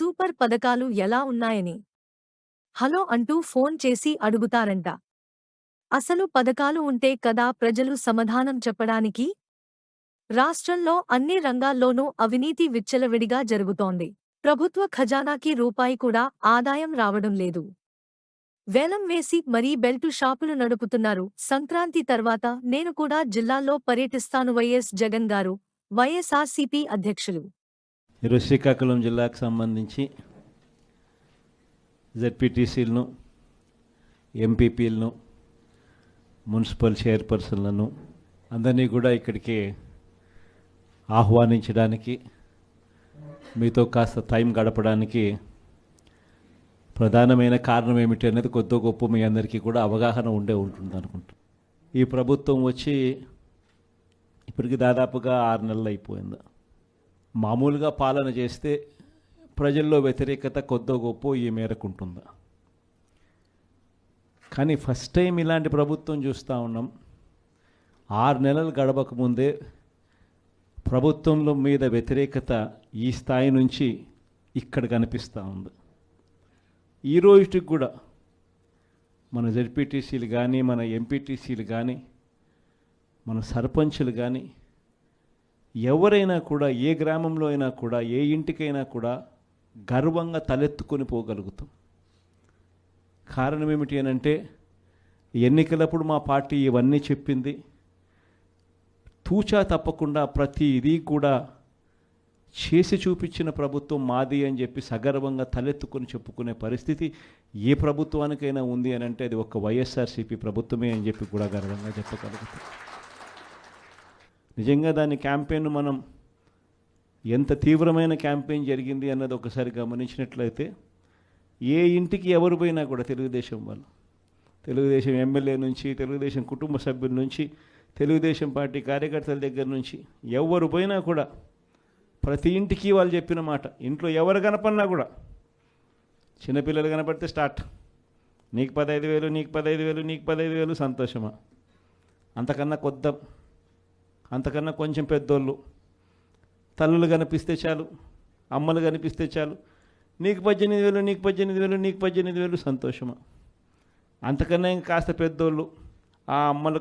Super పథకాలు ఎలా ఉన్నాయని? హలో అంటూ ఫోన్ చేసి అడుగుతారంట. అసలు పథకాలు ఉంటే కదా ప్రజలు సమాధానం చెప్పడానికి? రాష్ట్రంలో అన్ని రంగాల్లోనూ అవినీతి విచ్చలవిడిగా జరుగుతోంది. ప్రభుత్వ ఖజానాకి రూపాయి కూడా ఆదాయం రావడం లేదు. వేలం వేసి మరీ బెల్టు షాపులు నడుపుతున్నారు. సంక్రాంతి తర్వాత నేను కూడా జిల్లాల్లో పర్యటిస్తాను వైఎస్ జగన్ గారు వైఎస్ఆర్సీపీ అధ్యక్షులు. ఈరోజు శ్రీకాకుళం జిల్లాకు సంబంధించి జెడ్పీటీసీలను ఎంపీపీలను మున్సిపల్ చైర్పర్సన్లను అందరినీ కూడా ఇక్కడికి ఆహ్వానించడానికి మీతో కాస్త టైం గడపడానికి ప్రధానమైన కారణం ఏమిటి అనేది కొద్ది గొప్ప మీ అందరికీ కూడా అవగాహన ఉండే ఉంటుంది అనుకుంటా. ఈ ప్రభుత్వం వచ్చి ఇప్పటికి దాదాపుగా ఆరు నెలలు అయిపోయింది. మామూలుగా పాలన చేస్తే ప్రజల్లో వ్యతిరేకత కొద్దో గొప్ప ఈ మేరకు ఉంటుందా. కానీ ఫస్ట్ టైం ఇలాంటి ప్రభుత్వం చూస్తూ ఉన్నాం. ఆరు నెలలు గడవక ముందే ప్రభుత్వంలో మీద వ్యతిరేకత ఈ స్థాయి నుంచి ఇక్కడ కనిపిస్తూ ఉంది. ఈ రోజుకి కూడా మన జెడ్పీటీసీలు కానీ మన ఎంపీటీసీలు కానీ మన సర్పంచులు కానీ ఎవరైనా కూడా ఏ గ్రామంలో అయినా కూడా ఏ ఇంటికైనా కూడా గర్వంగా తలెత్తుకొని పోగలుగుతాం. కారణం ఏమిటి అని అంటే ఎన్నికలప్పుడు మా పార్టీ ఇవన్నీ చెప్పింది. తూచా తప్పకుండా ప్రతి ఇది కూడా చేసి చూపించిన ప్రభుత్వం మాది అని చెప్పి సగర్వంగా తలెత్తుకొని చెప్పుకునే పరిస్థితి ఏ ప్రభుత్వానికైనా ఉంది అని అంటే అది ఒక వైఎస్ఆర్సీపీ ప్రభుత్వమే అని చెప్పి కూడా గర్వంగా చెప్పగలుగుతాం. నిజంగా దాని క్యాంపెయిన్ మనం ఎంత తీవ్రమైన క్యాంపెయిన్ జరిగింది అన్నది ఒకసారి గమనించినట్లయితే ఏ ఇంటికి ఎవరు పోయినా కూడా తెలుగుదేశం వాళ్ళు తెలుగుదేశం ఎమ్మెల్యే నుంచి తెలుగుదేశం కుటుంబ సభ్యుల నుంచి తెలుగుదేశం పార్టీ కార్యకర్తల దగ్గర నుంచి ఎవరు పోయినా కూడా ప్రతి ఇంటికి వాళ్ళు చెప్పిన మాట ఇంట్లో ఎవరు కనపడినా కూడా చిన్నపిల్లలు కనపడితే స్టార్ట్. నీకు పదహైదు వేలు నీకు పదహైదు వేలు నీకు పదహైదు వేలు సంతోషమా? అంతకన్నా కొద్దాం అంతకన్నా కొంచెం పెద్దోళ్ళు. తల్లులు కనిపిస్తే చాలు అమ్మలు కనిపిస్తే చాలు. నీకు పద్దెనిమిది వేలు నీకు పద్దెనిమిది వేలు నీకు పద్దెనిమిది వేలు సంతోషమా? అంతకన్నా ఇంకా కాస్త పెద్దోళ్ళు ఆ అమ్మలు